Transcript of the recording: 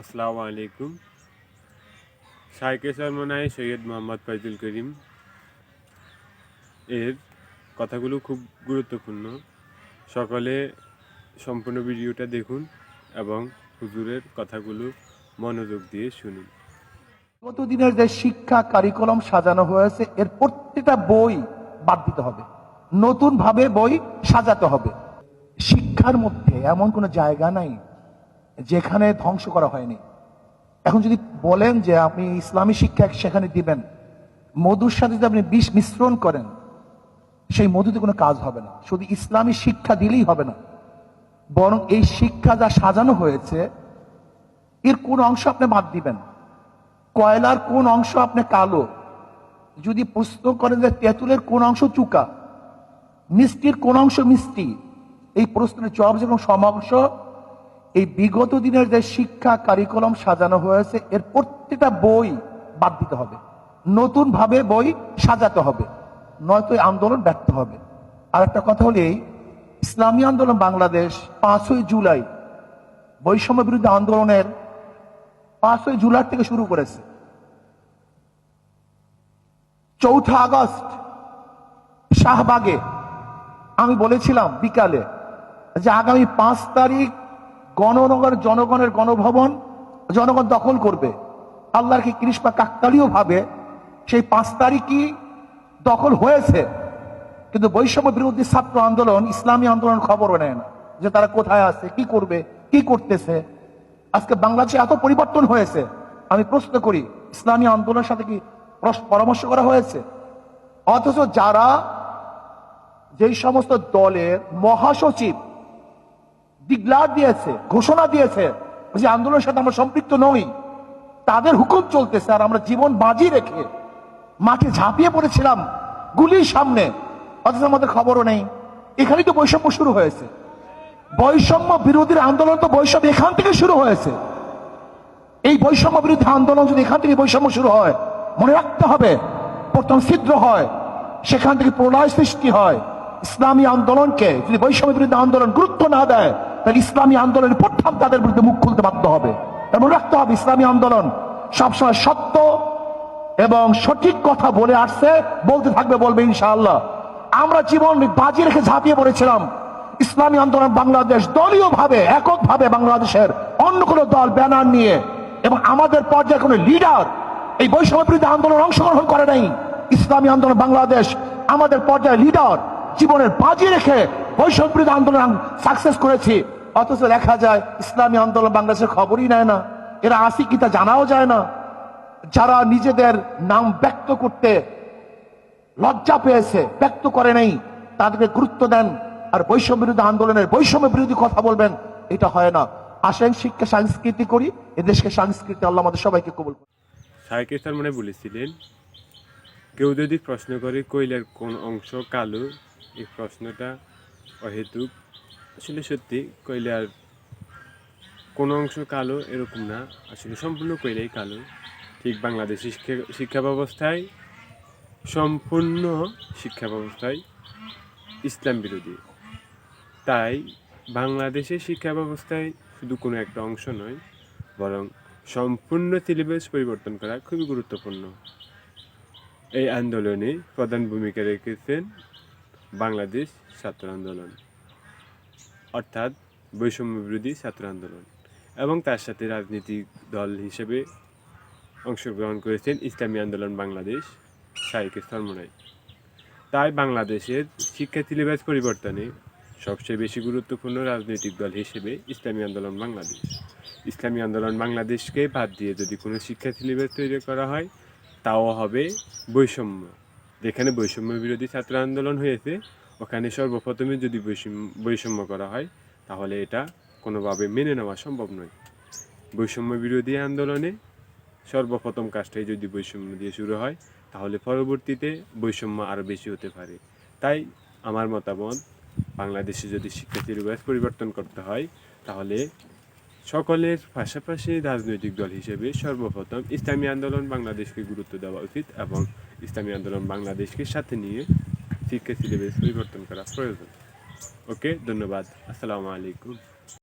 আসসালামু আলাইকুম। শাইকে সরমনায় সৈয়দ মোহাম্মদ ফয়জুল করিম। এর কথাগুলো খুব গুরুত্বপূর্ণ। সকলে সম্পূর্ণ ভিডিওটা দেখুন এবং হুজুরের কথাগুলো মনোযোগ দিয়ে শুনুন। গত দিনের যে শিক্ষা কারিকুলাম সাজানো হয়েছে, এর প্রত্যেকটা বই বাদ দিতে হবে। নতুন ভাবে বই সাজাতে হবে। শিক্ষার মধ্যে এমন কোনো জায়গা নাই যেখানে ধ্বংস করা হয়নি। এখন যদি বলেন যে আপনি ইসলামী শিক্ষা সেখানে দিবেন, মধুর সাথে যদি আপনি বিষ মিশ্রণ করেন, সেই মধুতে কোনো কাজ হবে না। শুধু ইসলামী শিক্ষা দিলেই হবে না। বরং এই শিক্ষা যা সাজানো হয়েছে, এর কোন অংশ আপনি বাদ দিবেন। কয়লার কোন অংশ আপনি কালো। যদি প্রশ্ন করেন যে তেঁতুলের কোন অংশ চুকা, মিষ্টির কোন অংশ মিষ্টি, এই প্রশ্নের জবাব এবং সমাংশ এই বিগত দিনের যে শিক্ষা কারিকুলাম সাজানো হয়েছে, এর প্রত্যেকটা বই বাদ দিতে হবে। নতুন ভাবে বই সাজাতে হবে। নয়তো আন্দোলন ব্যর্থ হবে। আর একটা কথা হলে ইসলামী আন্দোলন বাংলাদেশ পাঁচই জুলাই বৈষম্য বিরুদ্ধে আন্দোলনের পাঁচই জুলাই থেকে শুরু করেছে। চৌঠা আগস্ট শাহবাগে আমি বলেছিলাম বিকালে যে আগামী পাঁচ তারিখ গণনগর জনগণের গণভবন, জনগণ দখল করবে। আল্লাহর কি কৃষ্ণা কাকতালীয় ভাবে সেই পাঁচ তারিখই দখল হয়েছে। কিন্তু বৈষম্য বিরোধী ছাত্র আন্দোলন, ইসলামী আন্দোলন খবরও নেয় না যে তারা কোথায় আছে, কি করবে, কি করতেছে। আজকে বাংলাদেশে এত পরিবর্তন হয়েছে। আমি প্রশ্ন করি, ইসলামী আন্দোলনের সাথে কি পরামর্শ করা হয়েছে? অথচ যারা যেই সমস্ত দলের মহাসচিব ডিক্লার দিয়েছে, ঘোষণা দিয়েছে যে আন্দোলনের সাথে আমরা সম্পৃক্ত নই। তাদের হুকুম চলতেছে আর আমরা জীবন বাজি রেখে মাঠে ঝাঁপিয়ে পড়েছিলাম গুলির সামনে। অথচ আমাদের খবরও নেই। এখানেই তো বৈষম্য শুরু হয়েছে। বৈষম্য বিরোধীর আন্দোলন তো বৈষম্য এখান থেকে শুরু হয়েছে। এই বৈষম্য বিরোধী আন্দোলন যদি এখান থেকে বৈষম্য শুরু হয়, মনে রাখতে হবে, প্রথম ছিদ্র হয়, সেখান থেকে প্রলয় সৃষ্টি হয়। ইসলামী আন্দোলনকে যদি বৈষম্য বিরোধী আন্দোলন গুরুত্ব না দেয় তাহলে ইসলামী আন্দোলনের প্রথম তাদের বিরুদ্ধে মুখ খুলতে বাধ্য হবে। মনে রাখতে হবে ইসলামী আন্দোলন। সবসময় সত্য এবং সঠিক কথা বলে আসছে, বলতে থাকবে, বলবে ইনশাআল্লাহ। আমরা জীবন বাজি রেখে ঝাঁপিয়ে পড়েছিলাম। ইসলামী আন্দোলন বাংলাদেশ দলীয় ভাবে একক ভাবে বাংলাদেশের অন্য কোনো দল ব্যানার নিয়ে এবং আমাদের পর্যায়ে কোনো লিডার এই বৈষম্য বিরোধী আন্দোলন অংশগ্রহণ করে নাই। ইসলামী আন্দোলন বাংলাদেশ আমাদের পর্যায়ে লিডার, জীবনের বাজি রেখে বৈষম্য বিরোধী আন্দোলন সাকসেস করেছি। অথচ দেখা যায়, ইসলামী আন্দোলন বাংলাদেশের খবরই নেয় না। এরা আসি কি তা জানাও যায় না। যারা নিজেদের নাম ব্যক্ত করতে লজ্জা পেয়েছে, ব্যক্ত করে নাই, তাদেরকে গুরুত্ব দেন আর বৈষম্য বিরোধী আন্দোলনের বৈষম্য বিরোধী কথা বলবেন, এটা হয় না। আসেন শিক্ষা সংস্কৃতি করি, এদেশকে সংস্কৃতি আল্লাহ আমাদের সবাইকে কবুল। শাইকে সরমনে বলেছিলেন, কেউ যদি প্রশ্ন করে কয়লার কোন অংশ কালো, এই প্রশ্নটা অহেতুক। আসলে সত্যি কয়লার কোন অংশ কালো এরকম না। আসলে সম্পূর্ণ কয়লাই কালো। ঠিক বাংলাদেশের শিক্ষা শিক্ষা ব্যবস্থায়, সম্পূর্ণ শিক্ষা ব্যবস্থায় ইসলাম বিরোধী। তাই বাংলাদেশের শিক্ষা ব্যবস্থায় শুধু কোনো একটা অংশ নয়, বরং সম্পূর্ণ সিলেবাস পরিবর্তন করা খুবই গুরুত্বপূর্ণ। এই আন্দোলনে প্রধান ভূমিকা রেখেছেন বাংলাদেশ ছাত্র আন্দোলন। অর্থাৎ বৈষম্য বিরোধী ছাত্র আন্দোলন এবং তার সাথে রাজনৈতিক দল হিসেবে অংশগ্রহণ করেছেন ইসলামী আন্দোলন বাংলাদেশ শাইকে সরমনাই তাই বাংলাদেশের শিক্ষা সিলেবাস পরিবর্তনে সবচেয়ে বেশি গুরুত্বপূর্ণ রাজনৈতিক দল হিসেবে ইসলামী আন্দোলন বাংলাদেশ। ইসলামী আন্দোলন বাংলাদেশকে বাদ দিয়ে যদি কোনো শিক্ষা সিলেবাস তৈরি করা হয়, তাও হবে বৈষম্য। যেখানে বৈষম্য বিরোধী ছাত্র আন্দোলন হয়েছে ওখানে সর্বপ্রথমে যদি বৈষম্য করা হয়, তাহলে এটা কোনোভাবে মেনে নেওয়া সম্ভব নয়। বৈষম্য বিরোধী আন্দোলনে সর্বপ্রথম কাজটাই যদি বৈষম্য দিয়ে শুরু হয়, তাহলে পরবর্তীতে বৈষম্য আরও বেশি হতে পারে। তাই আমার মতামত, বাংলাদেশে যদি শিক্ষা সিলেবাস পরিবর্তন করতে হয়, তাহলে সকলের পাশাপাশি রাজনৈতিক দল হিসেবে সর্বপ্রথম ইসলামী আন্দোলন বাংলাদেশকে গুরুত্ব দেওয়া উচিত এবং ইসলামী আন্দোলন বাংলাদেশকে সাথে নিয়ে শিক্ষা সিলেবাস পরিবর্তন করা প্রয়োজন। ওকে ধন্যবাদ। আসসালামু আলাইকুম।